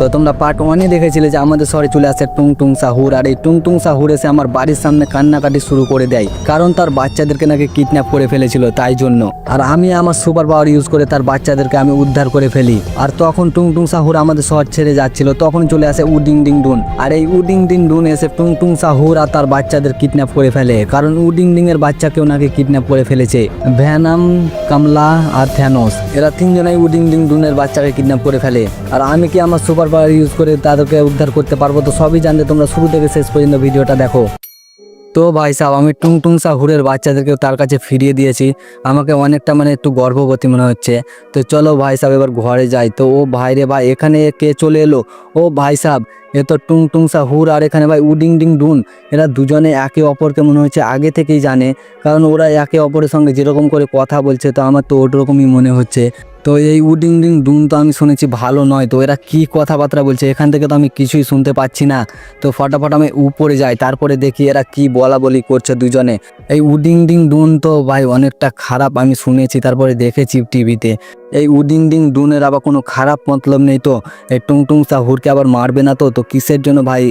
তো তোমরা পার্ট ওয়ানে দেখেছিলে যে আমাদের শহরে চলে আসে টুং টুং সাহুর, আর এই টুং টুং সাহুর এসে আমার বাড়ির সামনে কান্নাকাটি শুরু করে দেয়। কারণ তার বাচ্চাদেরকে নাকি কিডন্যাপ করে ফেলেছিল তাই জন্য। আর আমি আমার সুপার পাওয়ার ইউজ করে তার বাচ্চাদেরকে আমি উদ্ধার করে ফেলি। আর তখন টুং টুং সাহুর আমাদের শহর ছেড়ে যাচ্ছিল তখন চলে আসে উডিং ডিং ডুন। আর এই উডিং ডিং ডুন এসে টুংটুং সাহুর আর তার বাচ্চাদের কিডন্যাপ করে ফেলে। কারণ উডিং ডিং এর বাচ্চাকেও নাকি কিডন্যাপ করে ফেলেছে। ভ্যানাম, কামলা আর থ্যানোস, এরা তিনজনাই উডিং ডিং ডুনের বাচ্চাকে কিডন্যাপ করে ফেলে। আর আমি কি আমার সুপার পাওয়ার ইউজ করে তাদেরকে উদ্ধার করতে পারব, তো সবই জানতে তোমরা শুরু থেকে শেষ পর্যন্ত ভিডিওটা দেখো। তো ভাই সাহেব আমি টুং টুংটুং সাহুরের বাচ্চাদেরকেও তার কাছে ফিরিয়ে দিয়েছি। আমাকে অনেকটা মানে একটু গর্ভবতী মনে হচ্ছে। তো চলো ভাই সাহেব এবার ঘরে যাই। তো ও ভাই রে ভাই, এখানে কে চলে এলো? ও ভাই সাহেব এ তো টুং টুংটুং সাহুর আর এখানে ভাই উডিং ডিং ডুন। এরা দুজনে একে অপরকে মনে হচ্ছে আগে থেকেই জানে। কারণ ওরা একে অপরের সঙ্গে যেরকম করে কথা বলছে, তো আমার তো ওরকমই মনে হচ্ছে। তো এই উডিং ডিং ডুন তো আমি শুনেছি ভালো নয়। তো এরা কি কথাবার্তা বলছে? এখান থেকে তো আমি কিছুই শুনতে পাচ্ছি না। তো ফটাফট আমি উপরে যাই, তারপরে দেখি এরা কি বলা বলি করছে দুজনে। এই উডিং ডিং ডুন তো ভাই অনেকটা খারাপ আমি শুনেছি, তারপরে দেখেছি টিভিতে। এই উডিং ডিং ডুনের আবার কোনো খারাপ মতলব নেই তো। এই টুংটুং সাহুরকে আবার মারবে না তো? তো কিসের জন্য ভাই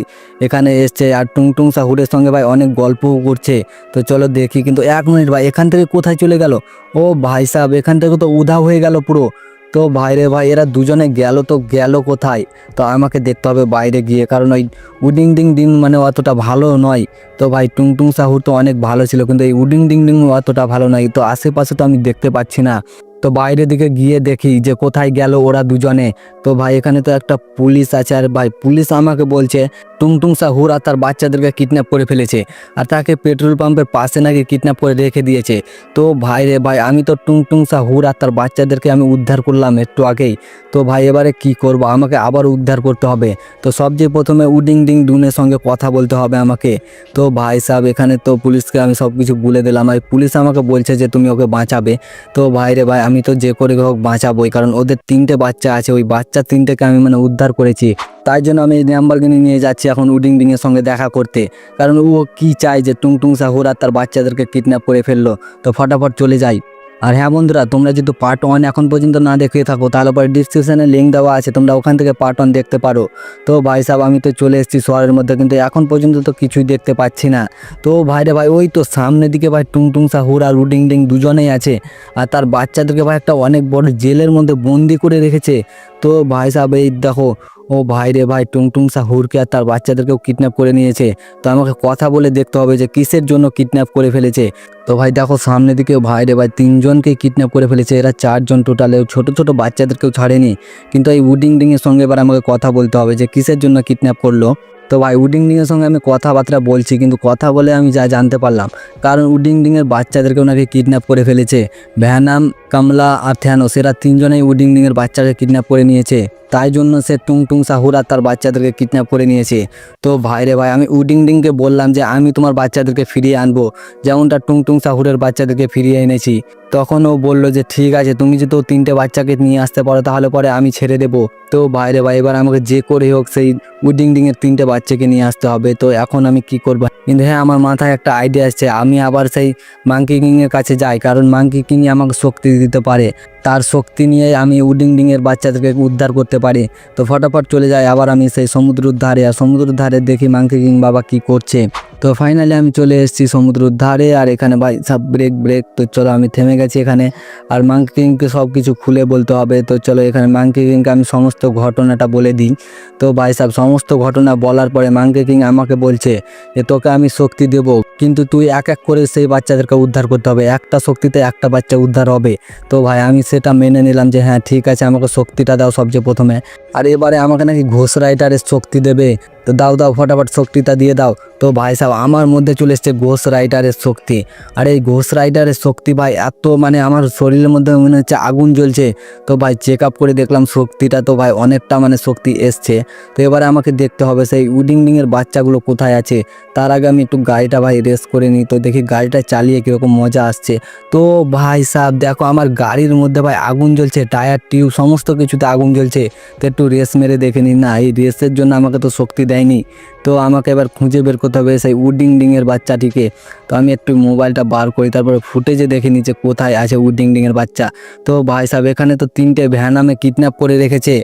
এখানে এসছে? আর টুংটুং সাহুরের সঙ্গে ভাই অনেক গল্পও করছে। তো চলো দেখি, কিন্তু এক মিনিট ভাই, এখান থেকে কোথায় চলে গেল? ও ভাই সাহেব, এখান থেকে তো উধা হয়ে গেল পুরো। তো ভাইরে ভাই, এরা দুজনে গেল তো গেল কোথায়? তো আমাকে দেখতে হবে বাইরে গিয়ে, কারণ ওই উডিং ডিং ডিং মানে অতটা ভালো নয়। তো ভাই, টুংটুং সাহুর তো অনেক ভালো ছিল, কিন্তু এই উডিং ডিং ডিং অতটা ভালো নয়। তো আশেপাশে তো আমি দেখতে পাচ্ছি না। তো বাইরের দিকে গিয়ে দেখি যে কোথায় গেল ওরা দুজনে। তো ভাই, এখানে তো একটা পুলিশ আছে আর ভাই, পুলিশ আমাকে বলছে টুংটুং আর তার বাচ্চাদেরকে কিডন্যাপ করে ফেলেছে আর তাকে পেট্রোল পাম্পের পাশে নাকি কিডন্যাপ করে রেখে দিয়েছে। তো ভাই রে ভাই, আমি তো টুংটুং সাহুর আর তার বাচ্চাদেরকে আমি উদ্ধার করলাম একটু আগেই। তো ভাই, এবারে কি করব? আমাকে আবার উদ্ধার করতে হবে। তো সবচেয়ে প্রথমে উডিং ডিং ডুনের সঙ্গে কথা বলতে হবে আমাকে। তো ভাই সাহেব, এখানে তো পুলিশকে আমি সব কিছু বলে দিলাম। আর পুলিশ আমাকে বলছে যে তুমি ওকে বাঁচাবে। তো ভাই রে ভাই, আমি তো যে করে হোক বাঁচাবোই। কারণ ওদের তিনটে বাচ্চা আছে। ওই বাচ্চা তিনটেকে আমি মানে উদ্ধার করেছি। তাই জন্য আমি নাম্বারগিনি নিয়ে যাচ্ছি এখন উডিং এর সঙ্গে দেখা করতে। কারণ ও কি চায় যে টুংটুং সাহুর আর তার বাচ্চাদেরকে কিডন্যাপ করে ফেলল। তো ফটাফট চলে যাই। আর হ্যাঁ বন্ধুরা, তোমরা যদি পার্ট ওয়ান এখন পর্যন্ত না দেখে থাকো, তাহলে পরে ডিসক্রিপশানে লিঙ্ক দেওয়া আছে, তোমরা ওখান থেকে পার্ট ওয়ান দেখতে পারো। তো ভাই সাহেব আমি তো চলে এসেছি শহরের মধ্যে, কিন্তু এখন পর্যন্ত তো কিছুই দেখতে পাচ্ছি না। তো ভাইরে ভাই, ওই তো সামনের দিকে ভাই টুংটুং সাহুর আর উডিং ডিং দুজনেই আছে। আর তার বাচ্চাদেরকে ভাই একটা অনেক বড় জেলের মধ্যে বন্দি করে রেখেছে। তো ভাই সাহেব এই দেখো ও ভাই রে ভাই, টুংটুং সাহুরকে আর তার বাচ্চাদেরকেও কিডন্যাপ করে নিয়েছে। তো আমাকে কথা বলে দেখতে হবে যে কিসের জন্য কিডন্যাপ করে ফেলেছে। তো ভাই দেখো, সামনের দিকে ভাই রে ভাই তিনজনকে কিডন্যাপ করে ফেলেছে। এরা চারজন টোটালে ছোট ছোট বাচ্চাদেরকেও ছাড়েনি। কিন্তু এই উডিং ডিংয়ের সঙ্গে এবার আমাকে কথা বলতে হবে যে কিসের জন্য কিডন্যাপ করল। তো ভাই উডিং ডিংয়ের সঙ্গে আমি কথাবার্তা বলছি, কিন্তু কথা বলে আমি যা জানতে পারলাম। কারণ উডিং ডিংয়ের বাচ্চাদেরকেও নাকি কিডন্যাপ করে ফেলেছে। ভ্যানাম কামলা আর থ্যানোস এরা তিনজনেই উডিং ডিংয়ের বাচ্চাকে কিডন্যাপ করে নিয়েছে। তাই জন্য সে টুংটুং সাহুর আর তার বাচ্চাদেরকে কিডন্যাপ করে নিয়েছে। তো ভাই রে ভাই, আমি উডিং ডিংকে বললাম যে আমি তোমার বাচ্চাদেরকে ফিরিয়ে আনব। যেমনটা টুংটুং সাহুরের বাচ্চাদেরকে ফিরিয়ে এনেছি। তখন ও বলল যে ঠিক আছে, তুমি যদি তিনটে বাচ্চাকে নিয়ে আসতে পারো তাহলে পরে আমি ছেড়ে দেবো। তো বাইরে ভাই, এবার আমাকে যে করে হোক সেই উডিং ডিংয়ের তিনটে বাচ্চাকে নিয়ে আসতে হবে। তো এখন আমি কি করব? কিন্তু হ্যাঁ আমার মাথায় একটা আইডিয়া আসছে। আমি আবার সেই মাঙ্কি কিংয়ের কাছে যাই। কারণ মাঙ্কি কিং আমাকে শক্তি দিতে পারে। তার শক্তি নিয়ে আমি উডিং ডিংয়ের বাচ্চাদেরকে উদ্ধার করতে পারি। তো ফটাফট চলে যায়। আবার আমি সেই সমুদ্রের ধারে আর সমুদ্রের ধারে দেখি মাংকি কিং বাবা কি করছে। তো ফাইনালি আমি চলে এসেছি সমুদ্রের ধারে, আর এখানে ভাই সব ব্রেক ব্রেক তো চলো আমি থেমে গেছি এখানে। আর মাঙ্কি কিংকে সব কিছু খুলে বলতে হবে, তো চলো এখানে মাঙ্কি কিংকে আমি সমস্ত ঘটনাটা বলে দিই। তো ভাই সাহেব সমস্ত ঘটনা বলার পরে মাঙ্কি কিং আমাকে বলছে যে, তোকে আমি শক্তি দেব, কিন্তু তুই এক এক করে সেই বাচ্চাদেরকে উদ্ধার করতে হবে। একটা শক্তিতে একটা বাচ্চা উদ্ধার হবে। তো ভাই আমি সেটা মেনে নিলাম যে হ্যাঁ ঠিক আছে, আমাকে শক্তিটা দাও সবচেয়ে প্রথমে। আর এবারে আমাকে নাকি ঘোষ রাইটারের শক্তি দেবে। তো দাও দাও, ফটাফট শক্তিটা দিয়ে দাও। তো ভাই সাহেব, আমার মধ্যে চলে এসছে ঘোষ রাইডারের শক্তি। আর এই ঘোষ রাইডারের শক্তি ভাই, এত মানে আমার শরীরের মধ্যে মনে হচ্ছে আগুন জ্বলছে। তো ভাই চেক আপ করে দেখলাম শক্তিটা তো ভাই, অনেকটা মানে শক্তি এসছে। তো এবারে আমাকে দেখতে হবে সেই উডিং ডিংয়ের বাচ্চাগুলো কোথায় আছে। তার আগে আমি একটু গাড়িটা ভাই রেস করে নিই। তো দেখি গাড়িটা চালিয়ে কীরকম মজা আসছে। তো ভাই সাহেব, দেখো আমার গাড়ির মধ্যে ভাই আগুন জ্বলছে, টায়ার, টিউব, সমস্ত কিছুতে আগুন জ্বলছে। তো একটু রেস মেরে দেখে নিই। না, এই রেসের জন্য আমাকে তো শক্তি দেয়নি। তো আমাকে এবার খুঁজে বের করতে হবে সেই উডিং ডিংয়ের বাচ্চাটিকে। তো আমি একটু মোবাইলটা বার করি, তারপরে ফুটেজে দেখে নিচে কোথায় আছে উডিং ডিংয়ের বাচ্চা। তো ভাই সাহেব, এখানে তো তিনটে ভ্যান আমি কিডন্যাপ করে রেখেছে।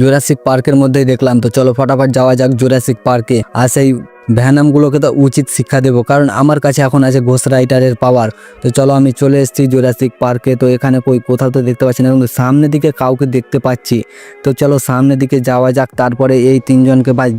জোরাসিক পার্কের মধ্যেই দেখলাম। তো চলো ফটাফট যাওয়া যাক জোরাসিক পার্কে। আর সেই ভ্যানামগুলোকে তো উচিত শিক্ষা দেবো, কারণ আমার কাছে এখন আছে ঘোষ রাইটারের পাওয়ার তো চলো আমি চলে এসেছি জোরাসিক পার্কে তো এখানে কই কোথাও তো দেখতে পাচ্ছি না, কিন্তু সামনের দিকে কাউকে দেখতে পাচ্ছি। তো চলো সামনের দিকে যাওয়া যাক, তারপরে এই তিনজনকে ভাই,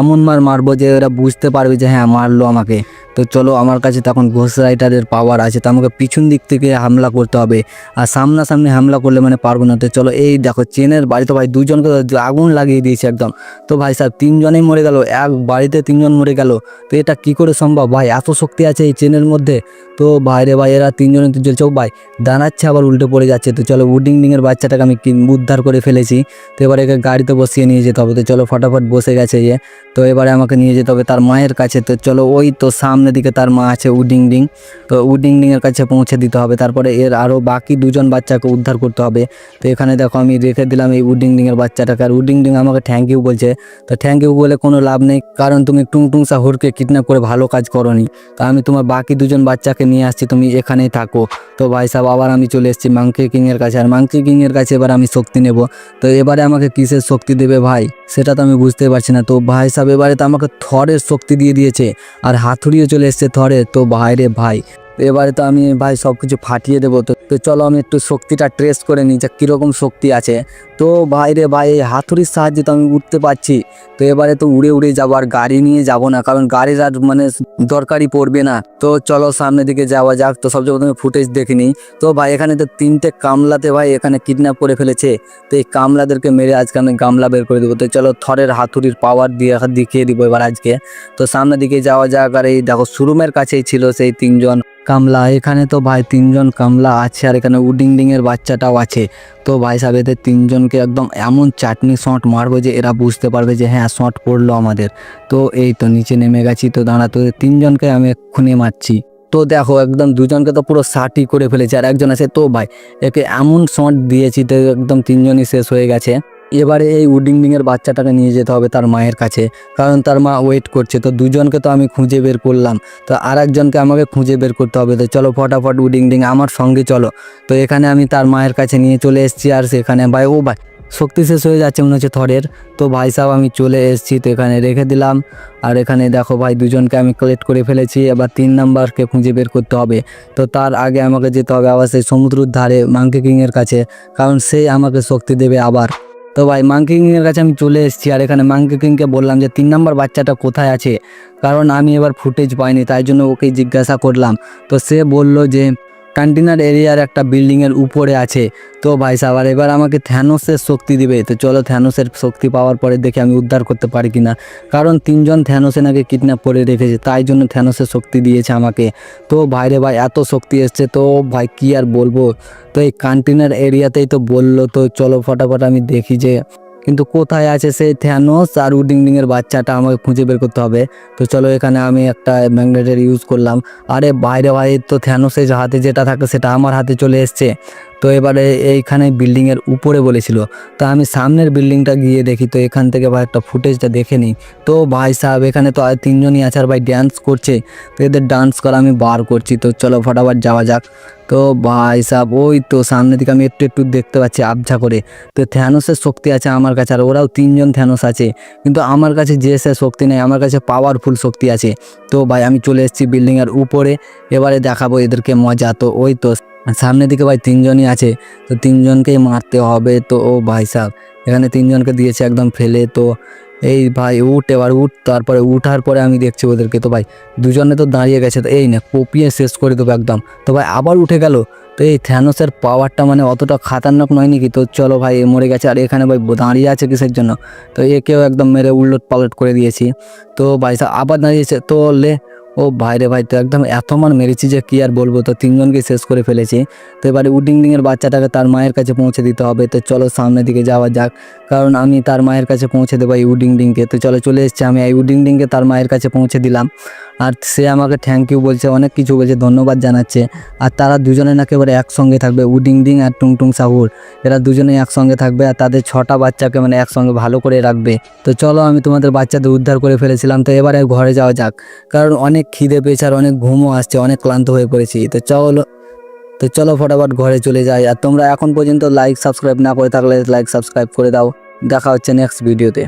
এমন মার মারবো যে ওরা বুঝতে পারবে যে হ্যাঁ মারলো আমাকে। তো চলো আমার কাছে তখন ঘোষ রাইটারের পাওয়ার আছে, তো আমাকে পিছন দিক থেকে হামলা করতে হবে। আর সামনাসামনি হামলা করলে মানে পারব না। তো চলো এই দেখো চেনের বাড়িতে ভাই দুজনকে তো আগুন লাগিয়ে দিয়েছে একদম। তো ভাই সাহেব তিনজনেই মরে গেল, এক বাড়িতে তিনজন মরে গেল। তো এটা কি করে সম্ভব ভাই? এত শক্তি আছে এই চেনের মধ্যে। তো বাইরে ভাই, এরা তিনজনে তো চলছে ভাই, দাঁড়াচ্ছে আবার উল্টে পড়ে যাচ্ছে। তো চলো উডিং ডিংয়ের বাচ্চাটাকে আমি উদ্ধার করে ফেলেছি। তো এবার একে গাড়িতে বসিয়ে নিয়ে যেতে হবে। তো চলো ফটাফট বসে গেছে ইয়ে তো এবারে আমাকে নিয়ে যেতে হবে তার মায়ের কাছে। তো চলো ওই তো সামনের দিকে তার মা আছে উডিং ডিং তো উডিং ডিংয়ের কাছে পৌঁছে দিতে হবে। তারপরে এর আরও বাকি দুজন বাচ্চাকে উদ্ধার করতে হবে। তো এখানে দেখো আমি রেখে দিলাম এই উডিং ডিংয়ের বাচ্চাটাকে। আর উডিং ডিং আমাকে থ্যাংক ইউ বলছে। তো থ্যাংক ইউ বলে কোনো লাভ নেই। কারণ তুমি টুংটুং সাহুরকে কিডন্যাপ করে ভালো কাজ করনি। তো আমি তোমার বাকি দুজন বাচ্চাকে নিয়ে আসছি। তুমি এখানেই থাকো। তো ভাই সাহেব আবার আমি চলে এসেছি মাংকি কিংয়ের কাছে। আর মাংকি কিংয়ের কাছে এবার আমি শক্তি নেব। তো এবারে আমাকে কিসের শক্তি দেবে ভাই? সেটা তো আমি বুঝতে পারছি না। তো ভাই সাহেব এবারে তো আমাকে থরের শক্তি দিয়ে দিয়েছে। আর হাতুড়িও চলে এসছে থরের তো ভাই রে ভাই এবারে তো আমি ভাই সব কিছু ফাটিয়ে দেবো তো তো চলো আমি একটু শক্তিটা ট্রেস করে নিই যে কীরকম শক্তি আছে। তো ভাই রে ভাই, এই হাতুড়ির সাহায্যে তো আমি উঠতে পারছি। তো এবারে তো উড়ে উড়ে যাব আর গাড়ি নিয়ে যাব না, কারণ গাড়ির আর মানে দরকারই পড়বে না। তো চলো সামনের দিকে যাওয়া যাক, তো সবচেয়ে প্রথমে ফুটেজ দেখে নিই। তো ভাই, এখানে তো তিনটে কামলাতে ভাই এখানে কিডন্যাপ করে ফেলেছে। তো এই কামলাদেরকে মেরে আজকে আমি গামলা বের করে দেবো। তো চলো থরের হাতুড়ির পাওয়ার দিয়ে দেখিয়ে দিব এবার আজকে। তো সামনের দিকে যাওয়া যাক, আর এই দেখো শোরুমের কাছেই ছিল সেই তিনজন। কামলা, এখানে তো ভাই তিনজন কামলা আছে আর এখানে উডিং ডিং এর বাচ্চাটাও আছে। তো ভাই সাহেব এদের তিনজনকে একদম এমন চাটনি শট মারবো যে এরা বুঝতে পারবে যে হ্যাঁ শট পড়ল আমাদের। তো এই তো নিচে নেমে গেছি, তো দাঁড়া, তো তিনজনকে আমি এক্ষুনি মারছি। তো দেখো, একদম দুজনকে তো পুরো ষাটই করে ফেলেছে আর একজন আছে তো ভাই, একে এমন শট দিয়েছি তো একদম তিনজনই শেষ হয়ে গেছে। এবারে এই উডিং ডিংয়ের বাচ্চাটাকে নিয়ে যেতে হবে তার মায়ের কাছে। কারণ তার মা ওয়েট করছে, তো দুজনকে তো আমি খুঁজে বের করলাম। তো আর একজনকে আমাকে খুঁজে বের করতে হবে, তো চলো ফটাফট উডিং ডিং আমার সঙ্গে চলো। তো এখানে আমি তার মায়ের কাছে নিয়ে চলে এসেছি আর সেখানে ভাই, ও ভাই, শক্তি শেষ হয়ে যাচ্ছে মনে হচ্ছে থরের। তো ভাই সাহেব আমি চলে এসেছি, তো এখানে রেখে দিলাম। আর এখানে দেখো ভাই, দুজনকে আমি কালেক্ট করে ফেলেছি। এবার তিন নাম্বারকে খুঁজে বের করতে হবে। তো তার আগে আমাকে যেতে হবে আবার সেই সমুদ্রের ধারে মাংকি কিংয়ের কাছে, কারণ সেই আমাকে শক্তি দেবে আবার। তো ভাই মাংকি কিংয়ের কাছে আমি চলে এসেছি আর এখানে মাঙ্কি কিংকে বললাম যে, তিন নম্বর বাচ্চাটা কোথায় আছে? কারণ আমি এবার ফুটেজ পাইনি, তাই জন্য ওকে জিজ্ঞাসা করলাম। তো সে বলল যে কন্টেনার এরিয়ার একটা বিল্ডিংয়ের উপরে আছে। তো ভাই সাহেব আর এবার আমাকে থ্যানোসের শক্তি দিবে। তো চলো থ্যানোসের শক্তি পাওয়ার পরে দেখে আমি উদ্ধার করতে পারি কিনা। কারণ তিনজন থ্যানোসে নাকি কিডন্যাপ করে রেখেছে, তাই জন্য থ্যানোসের শক্তি দিয়েছে আমাকে। তো ভাইরে ভাই, এত শক্তি এসছে, তো ভাই কি আর বলব? তো এই কন্টেনার এরিয়াতেই তো বলল, তো চলো ফটাফট আমি দেখি যে কিন্তু কোথায় আছে সেই থ্যানোস আর উডিং ডিংয়ের বাচ্চাটা আমাকে খুঁজে বের করতে হবে। তো চলো এখানে আমি একটা ম্যাগনেটের ইউজ করলাম। আরে বাইরে বাইরে তো থ্যানোসের হাতে যেটা থাকে সেটা আমার হাতে চলে এসছে। তো এবারে এইখানে বিল্ডিংয়ের উপরে বলেছিল। তো আমি সামনের বিল্ডিংটা গিয়ে দেখি, তো এখান থেকে ভাই একটা ফুটেজটা দেখে নিই। তো ভাই সাহেব, এখানে তো আর তিনজনই আছে আর ভাই ড্যান্স করছে। তো এদের ডান্স করা আমি বার করছি। তো চলো ফটাফট যাওয়া যাক। তো ভাই সাহেব, ওই তো সামনের দিকে আমি একটু একটু দেখতে পাচ্ছি আবঝা করে। তো থ্যানোসের শক্তি আছে আমার কাছে, আর ওরাও তিনজন থ্যানোস আছে। কিন্তু আমার কাছে যে সে শক্তি নেই, আমার কাছে পাওয়ারফুল শক্তি আছে। তো ভাই আমি চলে এসেছি বিল্ডিংয়ের উপরে। এবারে দেখাবো এদেরকে মজা। তো ওই তো সামনের দিকে ভাই তিনজনই আছে, তো তিনজনকেই মারতে হবে তো, ও ভাই সাহেব এখানে তিনজনকে দিয়েছে একদম ফেলে, তো এই ভাই উঠ এবার, উঠ, তারপরে উঠার পরে আমি দেখছি ওদেরকে, তো ভাই দুজনে তো দাঁড়িয়ে গেছে, তো এই না, কপিয়ে শেষ করে দেবো একদম, তো ভাই আবার উঠে গেল, তো এই থ্যানোসের পাওয়ারটা মানে অতটা খাতারনাক নয় নাকি, তো চলো ভাই এ মরে গেছে, আর এখানে ভাই দাঁড়িয়ে আছে কিসের জন্য, তো একেও একদম মেরে উল্লট পালট করে দিয়েছি, তো ভাই আবার দাঁড়িয়েছে, তো লে ও ভাইরে ভাই, তো একদম এত মান মেরেছি যে কি আর বলব, তো তিনজনকে শেষ করে ফেলেছি। তো এবারে উডিংডিংয়ের বাচ্চাটাকে তার মায়ের কাছে পৌঁছে দিতে হবে। তো চলো সামনের দিকে যাওয়া যাক, কারণ আমি তার মায়ের কাছে পৌঁছে দেবো এই উডিংডিংকে তো চলো চলে এসছি, আমি এই উডিংডিংকে তার মায়ের কাছে পৌঁছে দিলাম। আর সে আমাকে থ্যাংক ইউ বলছে, অনেক কিছু বলছে, ধন্যবাদ জানাচ্ছে। আর তারা দুজনে নাকি এবারে একসঙ্গে থাকবে উডিং ডিং আর টুংটুং সাহুর। এরা দুজনেই একসঙ্গে থাকবে আর তাদের ছটা বাচ্চাকে মানে একসঙ্গে ভালো করে রাখবে। তো চলো আমি তোমাদের বাচ্চাদের উদ্ধার করে ফেলেছিলাম, তো এবারে ঘরে যাওয়া যাক। কারণ অনেক খিদে পেয়েছে আর অনেক ঘুমও আসছে, অনেক ক্লান্ত হয়ে পড়েছি। তো চলো তো চলো ফটাফট ঘরে চলে যাই। আর তোমরা এখন পর্যন্ত লাইক সাবস্ক্রাইব না করে থাকলে লাইক সাবস্ক্রাইব করে দাও। দেখা হচ্ছে নেক্সট ভিডিওতে